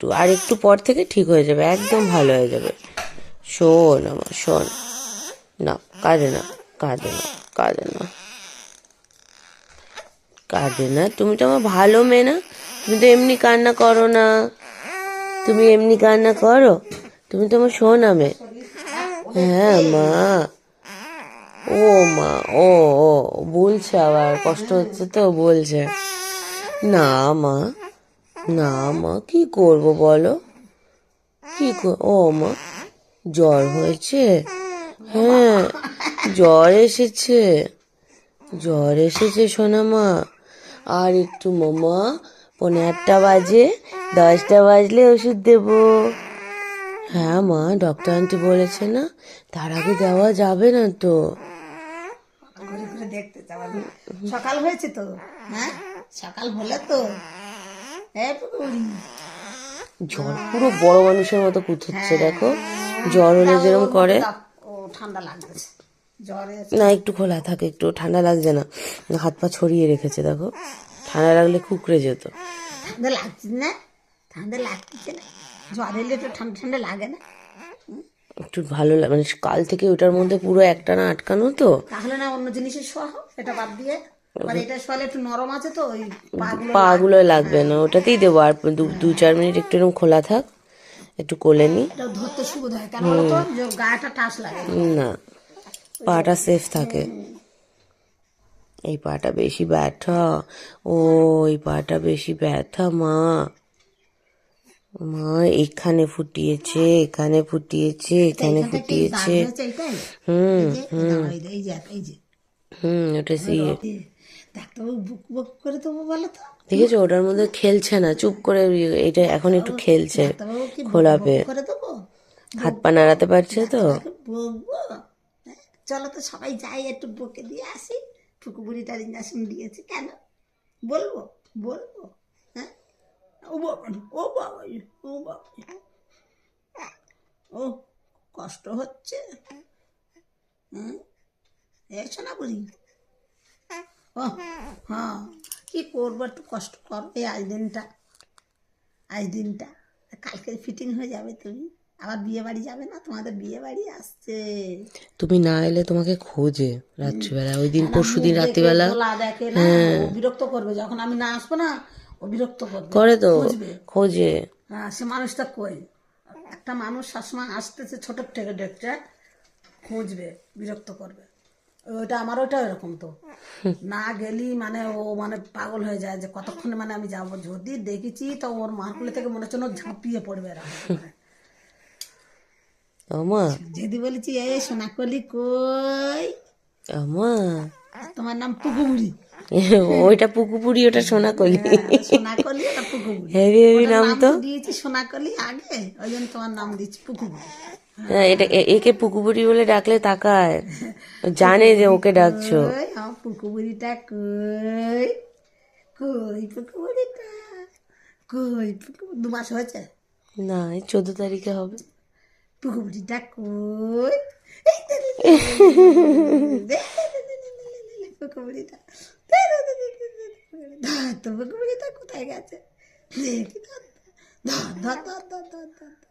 একটু, আর একটু পর থেকে ঠিক হয়ে যাবে, একদম ভালো হয়ে যাবে। শোন আমার, শোন। না, কাঁদে না কাঁদে না কাঁদে না। কাঁদে না? তুমি তো আমার ভালো মেয়ে না। তুমি তো এমনি কান্না করো না। তুমি এমনি কান্না করো? তুমি তো আমার শোনা মেয়ে। হ্যাঁ মা। ও মা, ও ও, বলছে আবার, কষ্ট হচ্ছে তো বলছে। না, মা। না, মা, কি করব বলো? কি ও, মা, জ্বর হয়েছে? হ্যাঁ জ্বর এসেছে। জ্বর এসেছে, সোনা মা। আর একটু, মামা পনেরো আটটা বাজে, দশটা বাজলে ওষুধ দেবো। হ্যাঁ মা ডক্টর আন্টি বলেছে না তার আগে দেওয়া যাবে না তো। সকাল হয়েছে তো? হ্যাঁ সকাল হলে তো? জ্বর পুরো বড় মানুষের মতো কুথুচ্ছে দেখো। জ্বর হলে যেরকম করে। ঠান্ডা জ্বরে না একটু খোলা থাকে একটু ঠান্ডা লাগছে না। হাত পা ছড়িয়ে রেখেছে দেখো। ঠান্ডা লাগলে কুকড়ে যেত। ঠান্ডা লাগছে না? ঠান্ডা লাগতেছে না? জ্বর এলে তো ঠান্ডা ঠান্ডা লাগে না। একটু ভালো লাগে মানে কাল থেকে ওটার মধ্যে পুরো একটা না আটকানো তো। তাহলে না অন্য জিনিসের শোয়া হোক সেটা বাদ দিয়ে লাগবে। না ওটাতেই দেবো। আর দু চার মিনিট একটু খোলা থাক একটু কোলে না পাটা থাকে। এই পাটা বেশি ব্যথা ও এই পাটা বেশি ব্যথা মা। মা এখানে ফুটিয়েছে এখানে ফুটিয়েছে এখানে ফুটিয়েছে। হুম হুম। হুম ওটা সি ডাক্তারবাবু বুক বুক করে দেবো বলো তো? দেখেছ? ওটার মধ্যে খেলছে না। চুপ করে এটা এখন একটু খেলছে। ডাক্তারবাবু খোলা পেয়ে হাত পা নাড়াতে পারছে তো? হ্যাঁ, চলো তো সবাই যাই একটু বকে দিয়ে আসি। ইঞ্জেকশন দিয়েছে। কেন? বলব? বলব? হ্যাঁ? ও বাবা ও বাবা ও বাবা। ও কষ্ট হচ্ছে? হুম এসো না বুড়ি। ও হ্যাঁ কি করব একটু কষ্ট করো এই আজ দিনটা আজ দিনটা। কালকে ফিটিং হয়ে যাবে তুমি আবার বিয়ে বাড়ি যাবে না তোমাদের বিয়ে বাড়ি আসছে। তুমি না এলে তোমাকে খোঁজে রাত্রিবেলা ওই দিন পরশু দিন রাত্রিবেলা দেখে না বিরক্ত করবে যখন আমি না আসব না ও বিরক্ত করবে করে তো খোঁজে। হ্যাঁ সে মানুষটা কই? একটা মানুষ সবসময় আসতেছে ছোটোর থেকে দেখতে খুঁজবে বিরক্ত করবে। ওইটা আমার ওইটা এরকম তো। না গেলি মানে ও মানে পাগল হয়ে যায় যে কতক্ষণে মানে আমি যাব। যদি দেখেছি তো ওর মারকুলি থেকে মনে হচ্ছে ঝাঁপিয়ে পড়বে এরকম আমা। যদি বলেছি এ সোনাকলি কই? আমা। তোমার নাম পুকুবুড়ি ওইটা পুকুপুরি ওটা সোনা কলি সোনাকলি ওটা হেভি হেভি নাম তো। দিয়েছি সোনাকলি আগে ওই জন্য তোমার নাম দিচ্ছি পুকুবুড়ি হ্যাঁ, হ্যাঁ, এটা একে পুকুবুড়ি বলে ডাকলে তাকায়। জানে যে ওকে ডাকছো। পুকুবুড়িটা কই? কই পুকুবুড়িটা কই দু মাস হয়েছে? না এই চোদ্দ তারিখে হবে। পুকুবুড়িটা কই? পুকুবুড়িটা তো পুকুবুড়িটা কোথায় গেছে? দেখি ধর ধর ধর ধর ধর।